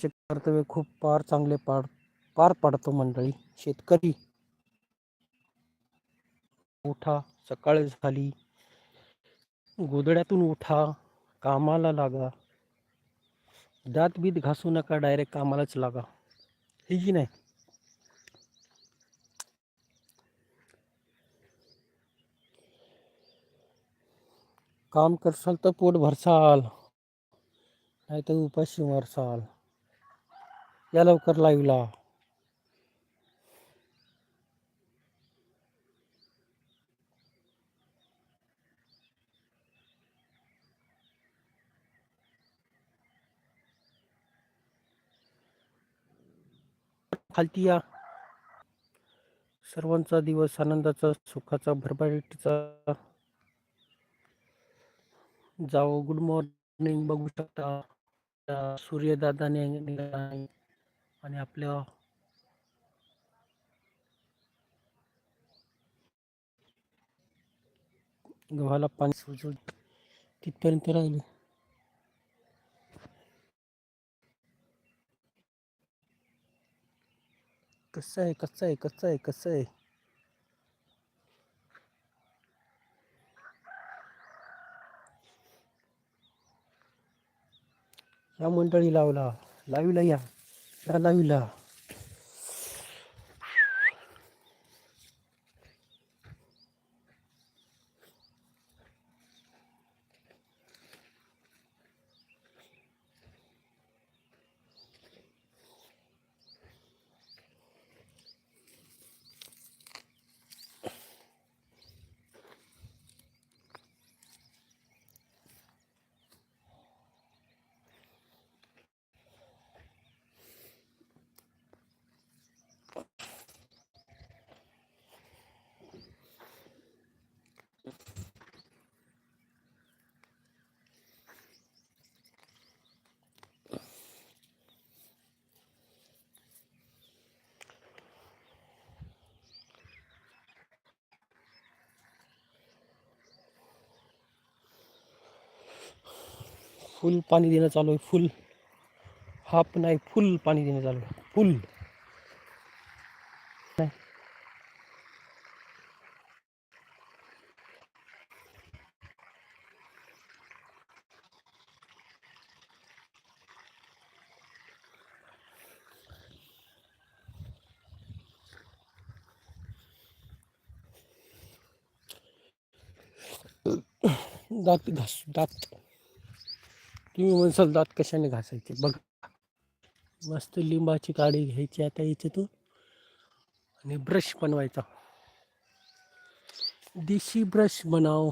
आमचे कर्तव्य खूप पार चांगले पार पार पाडतो मंडळी. शेतकरी उठा सकाळ झाली. गोधड्यातून उठा कामाला लागा. दात बीत घासू नका डायरेक्ट कामालाच लागा. हे की नाही? काम करसाल तर पोट भरसाल नाही तर उपाशी मरसाल. या लवकर लाईव्हला खालती या. सर्वांचा दिवस आनंदाचा सुखाचा भरभराटीचा. जाओ गुड मॉर्निंग बघू शकता. सूर्यदादाने आणि आपल्या गव्हाला पाणी सुजून तिथपर्यंत राहिले. कसं आहे कसं आहे कसं आहे कसं आहे? या मंडळी लावला लावीला या. या लावीला फुल पाणी देणं चालू आहे फुल. हाफ नाही फुल पाणी देणं चालू आहे फुल. नाही दात घास दात. तुम्ही म्हणसाल दात कशाने घासायचे? बघ. मस्त लिंबाची काडी घ्यायची आता याच्यातून. आणि ब्रश बनवायचा. देशी ब्रश बनाव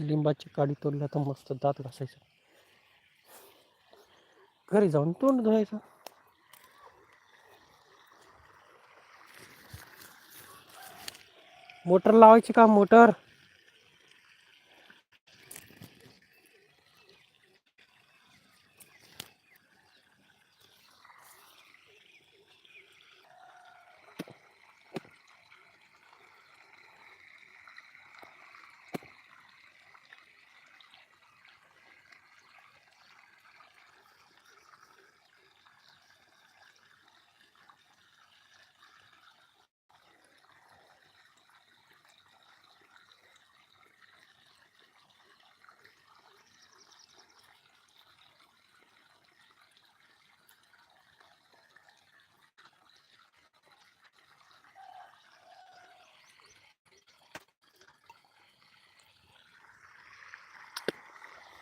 लिंबाची काडी तोडल्या तर मस्त दात घासायचं. घरी जाऊन तोंड धुवायचं. मोटर लावायची का? मोटर?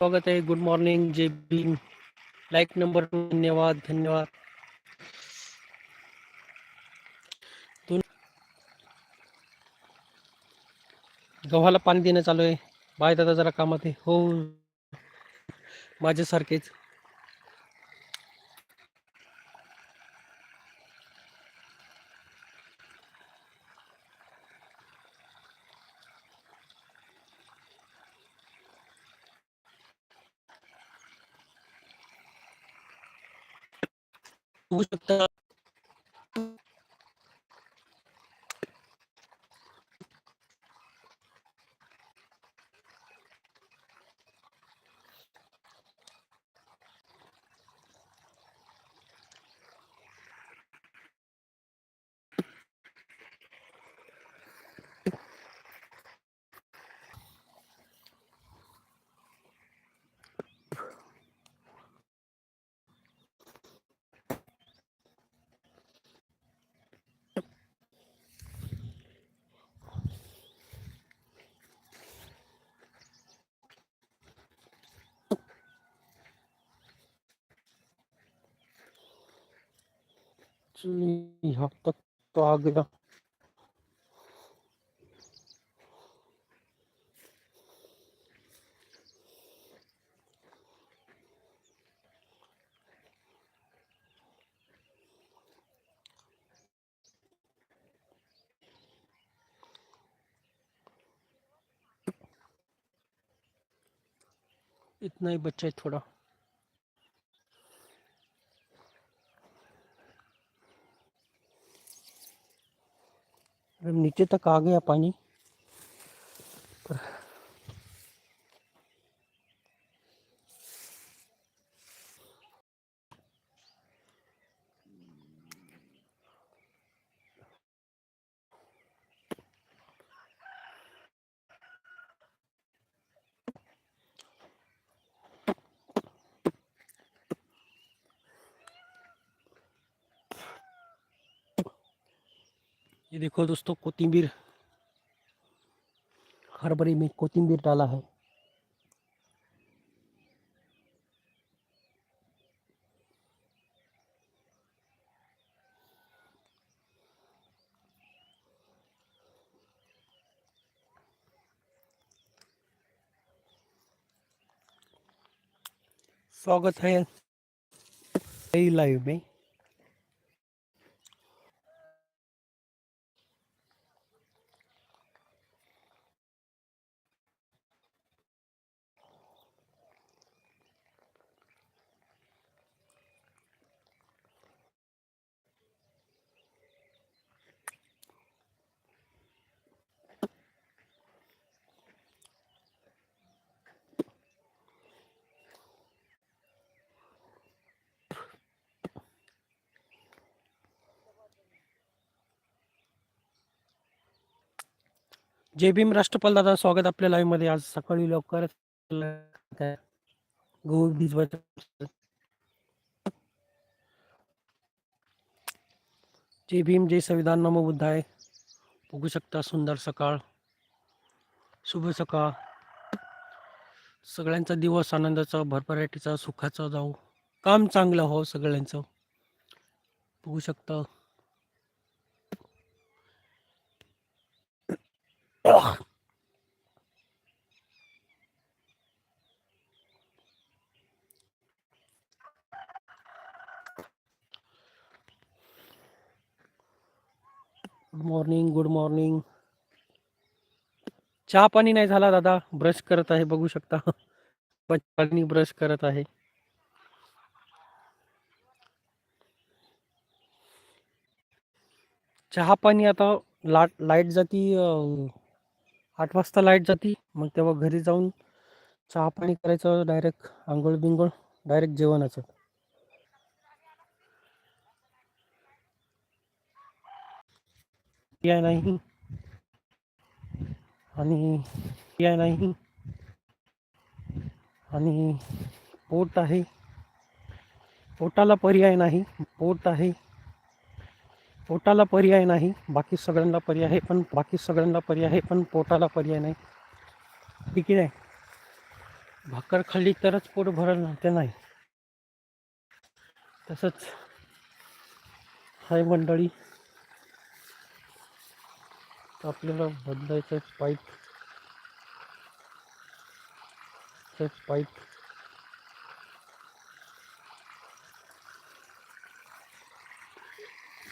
स्वागत आहे. गुड मॉर्निंग जय भीम. लाईक नंबर धन्यवाद धन्यवाद. गव्हाला पाणी देणं चालू आहे. बाय दादा जरा कामात आहे. हो. माझ्यासारखेच. बघू शकता जी, यहाँ तक तो आ गया इतना ही बच्चा है थोड़ा अब नीचे तक आ गया पानी ये देखो दोस्तों कोतिंबीर हरभरे में कोतिंबीर डाला है। स्वागत है लाइव में। जय भीम राष्ट्रपाल दादा स्वागत आपल्या लाईव्हमध्ये. आज सकाळी लवकर गहू जय भीम जय संविधान नमो बुद्धाय. बघू शकता सुंदर सकाळ. शुभ सकाळ. सगळ्यांचा दिवस आनंदाचा भरभराटीचा सुखाचा जाऊ. काम चांगलं हो सगळ्यांचं. बघू शकता गुड मॉर्निंग गुड मॉर्निंग चहा पाणी नाही झाला दादा ब्रश करत आहे बघू शकता. पाणी ब्रश करत आहे. चहा पाणी आता लाट लाइट जाती आठ वाजता लाइट जाती. मग तेव्हा घरी जाऊन चहा पाणी करायचं डायरेक्ट आंघोळ बिंगोळ डायरेक्ट जेवणाचं. या नाही. आणि या नाही. आणि पोट आहे. पोटाला पर्याय नाही. पोट आहे. पोटाला पर्याय नाही. बाकी सगळ्यांना पर्याय आहे पण बाकी सगळ्यांना पर्याय आहे पण पोटाला पर्याय नाही. ठीक आहे. भाकर खाल्ली तरच पोट भरल ना ते नाही. तसंच हाय मंडळी. तर आपल्याला बदलायचं पाईप. पाइप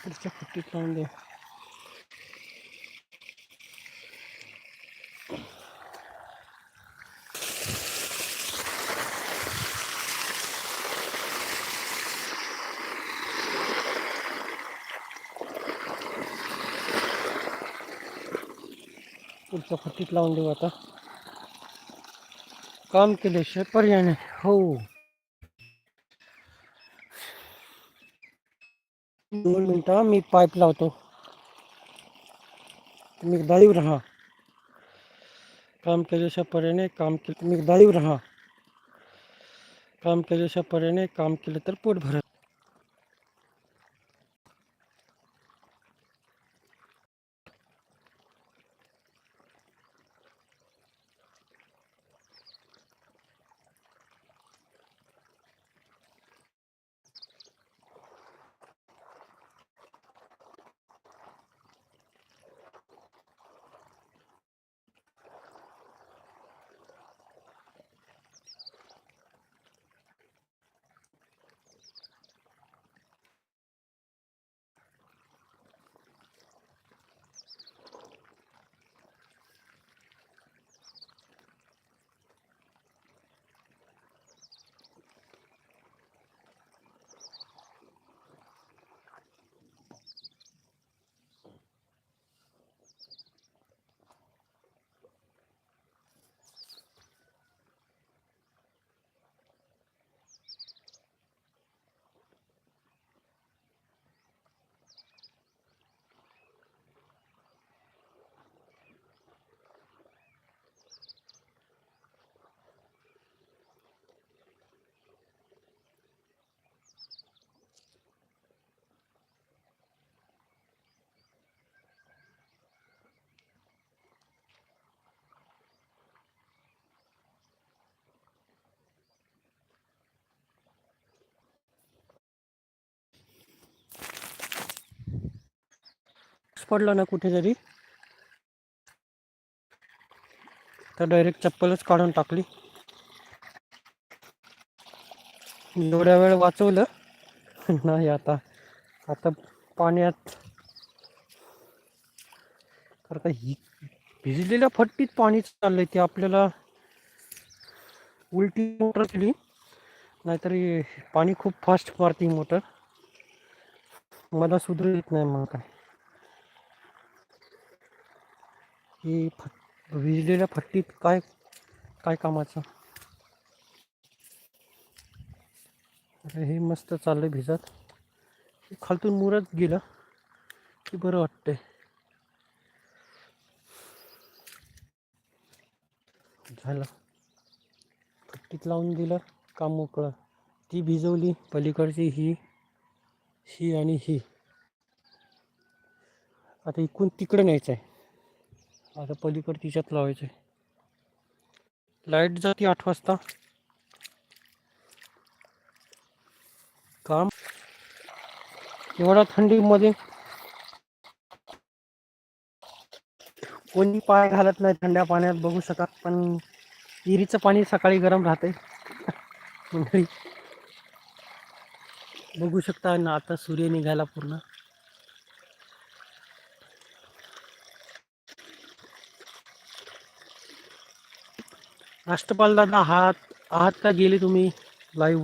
पुढच्या फुटीत लावून दे. पुढच्या फटीत लावून देऊ आता. काम केल्याशिवाय पर्याय नाही हो. दोन मिनटं मी पाईप लावतो. तुम्ही दाळीव राहा. काम केल्याच्या पर्याने काम केलं तुम्ही दाळीव राहा. काम केल्याच्या पर्याने काम केलं तर पोट भरत पडलं ना कुठेतरी. तर डायरेक्ट चप्पलच काढून टाकली. एवढ्या वेळ वाचवलं. नाही आता आता पाण्यात. तर का ही भिजलेल्या फट्टीत पाणी चाललंय ते आपल्याला उलटी मोटर केली नाहीतर पाणी खूप फास्ट मारते मोटर. मला सुधरू येत नाही मग काय. ही फट भिजलेल्या फट्टीत काय काय कामाचं? अरे हे मस्त चाललंय भिजत. खालतून मुरत गेलं की बरं वाटतंय. झालं. फट्टीत लावून दिलं काम मोकळं. ती भिजवली पलीकडची ही ही आणि ही. आता इकून तिकडे न्यायचं आहे आता पलीकडे तिच्यात लावायचं आहे. लाइट जाते आठ वाजता. काम. एवढ्या थंडीमध्ये. कोणी पाय घालत नाही थंड्या पाण्यात बघू शकत पण विहिरीचं पाणी सकाळी गरम राहते मंडळी बघू शकता ना आता सूर्य निघायला पूर्ण. राष्ट्रपाल दादा आहात आहात का गेले तुम्ही लाईव्ह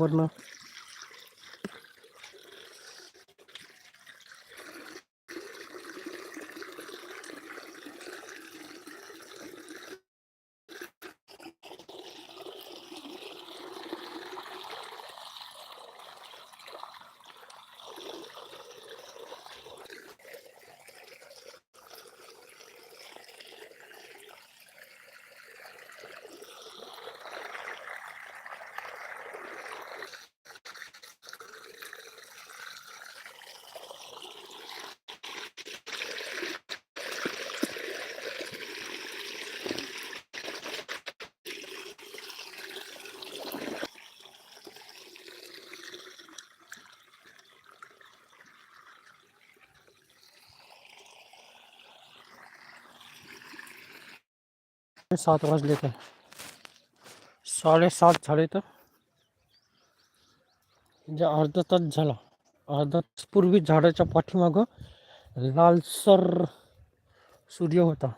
सात वाजले तर साडेसात झाले तर? म्हणजे अर्धा तास झाला. अर्धा तास पूर्वी झाडाच्या पाठीमागं लालसर सूर्य होता.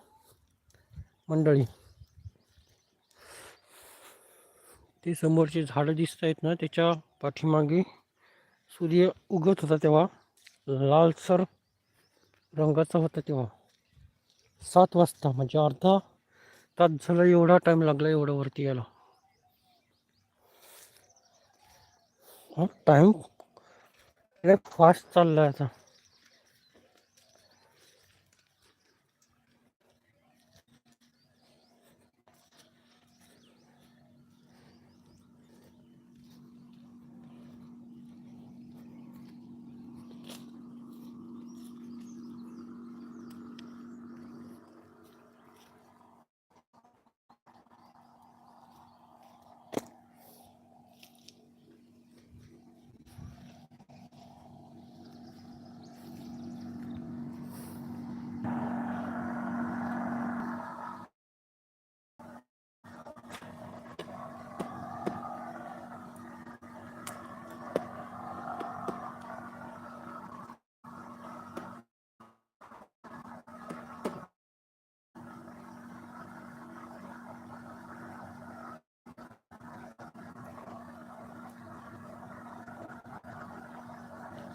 मंडळी. ते समोरचे झाडं दिसत आहेत ना त्याच्या पाठीमागे सूर्य उगत होता तेव्हा. लालसर रंगाचा होता तेव्हा. सात वाजता म्हणजे अर्धा तास झाला एवढा टाइम लागला एवढं वरती यायला. हा टाइम फास्ट चाललाय आता.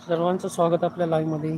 सर्वांचं स्वागत आपल्या लाईव्हमध्ये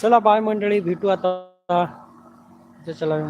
चला बाय मंडळी भेटू आता. त्याच्या लाईव्ह